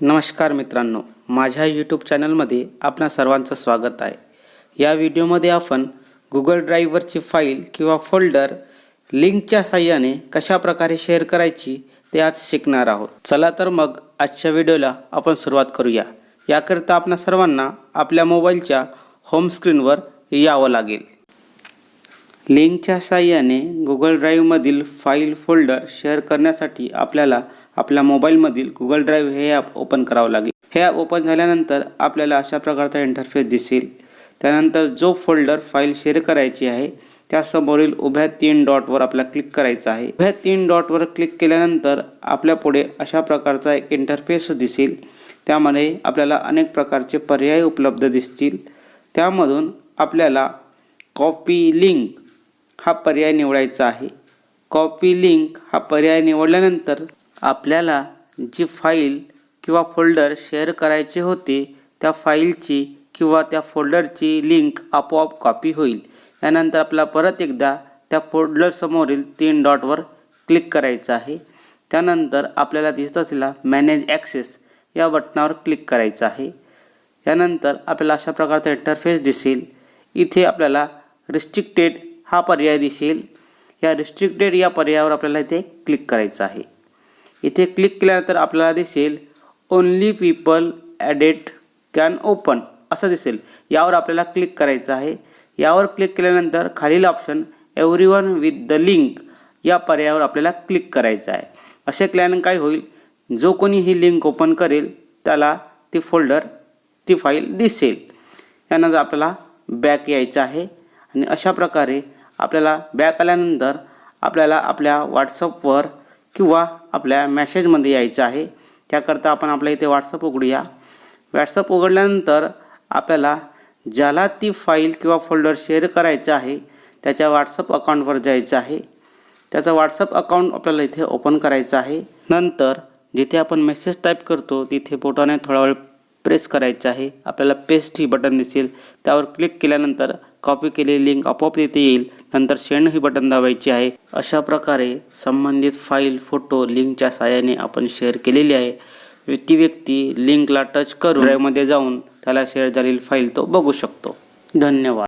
नमस्कार मित्रांनो माझ्या यूट्यूब चॅनलमध्ये आपणा सर्वांचं स्वागत आहे. या व्हिडिओमध्ये आपण गुगल ड्राईव्हवरची फाईल किंवा फोल्डर लिंकच्या साहाय्याने कशा प्रकारे शेअर करायची ते आज शिकणार आहोत. चला तर मग आजच्या व्हिडिओला आपण सुरुवात करूया. याकरिता आपणा सर्वांना आपल्या मोबाईलच्या होम स्क्रीनवर यावं लागेल. लिंकच्या साहाय्याने गुगल ड्राईव्हमधील फाईल फोल्डर शेअर करण्यासाठी आपल्याला आपल्या मोबाईलमधील गुगल ड्राईव्ह हे ॲप ओपन करावं लागेल. हे ॲप ओपन झाल्यानंतर आपल्याला अशा प्रकारचा इंटरफेस दिसेल. त्यानंतर जो फोल्डर फाईल शेअर करायची आहे त्यासमोरील उभ्या तीन डॉटवर आपल्याला क्लिक करायचं आहे. उभ्या तीन डॉटवर क्लिक केल्यानंतर आपल्या पुढे अशा प्रकारचा एक इंटरफेस दिसेल. त्यामध्ये आपल्याला अनेक प्रकारचे पर्याय उपलब्ध दिसतील. त्यामधून आपल्याला कॉपी लिंक हा पर्याय निवडायचा आहे. कॉपी लिंक हा पर्याय निवडल्यानंतर आपल्याला जी फाईल किंवा फोल्डर शेअर करायचे होते त्या फाईलची किंवा त्या फोल्डरची लिंक आपोआप कॉपी होईल. त्यानंतर आपल्याला परत एकदा त्या फोल्डरसमोरील तीन डॉटवर क्लिक करायचं आहे. त्यानंतर आपल्याला दिसत असलेला मॅनेज ॲक्सेस या बटनावर क्लिक करायचं आहे. यानंतर आपल्याला अशा प्रकारचा इंटरफेस दिसेल. इथे आपल्याला रिस्ट्रिक्टेड हा पर्याय दिसेल. या रिस्ट्रिक्टेड या पर्यायावर आपल्याला इथे क्लिक करायचं आहे. इथे क्लिक केल्यानंतर आपल्याला दिसेल only people added can open असं दिसेल. यावर आपल्याला क्लिक करायचं आहे. यावर क्लिक केल्यानंतर खालील option every one with the link या पर्यायावर आपल्याला क्लिक करायचं आहे. असे केल्यानं काय होईल? जो कोणी ही लिंक ओपन करेल त्याला ती फोल्डर ती फाईल दिसेल. यानंतर आपल्याला बॅक यायचं आहे आणि अशा प्रकारे आपल्याला बॅक आल्यानंतर आपल्याला आपल्या व्हॉट्सअपवर किंवा आपल्या मॅसेजमध्ये यायचं आहे. त्याकरता आपण आपल्या इथे व्हॉट्सअप उघडूया. व्हॉट्सअप उघडल्यानंतर आपल्याला ज्याला ती फाईल किंवा फोल्डर शेअर करायचं आहे त्याच्या व्हॉट्सअप अकाउंटवर जायचं आहे. त्याचं व्हॉट्सअप अकाउंट आपल्याला इथे ओपन करायचं आहे. नंतर जिथे आपण मेसेज टाईप करतो तिथे बोटाने थोडा वेळ प्रेस करायचं आहे. आपल्याला पेस्ट ही बटन दिसेल. त्यावर क्लिक केल्यानंतर कॉपी केलेली लिंक आपोआप तिथे येईल. नंतर सेंड ही बटन दाबायची आहे. अशा प्रकारे संबंधित फाईल फोटो लिंकच्या सहाय्याने आपण शेअर केलेली आहे. ती व्यक्ती लिंकला टच करून ड्राईव्हमध्ये जाऊन त्याला शेअर झालेली फाईल तो बघू शकतो. धन्यवाद.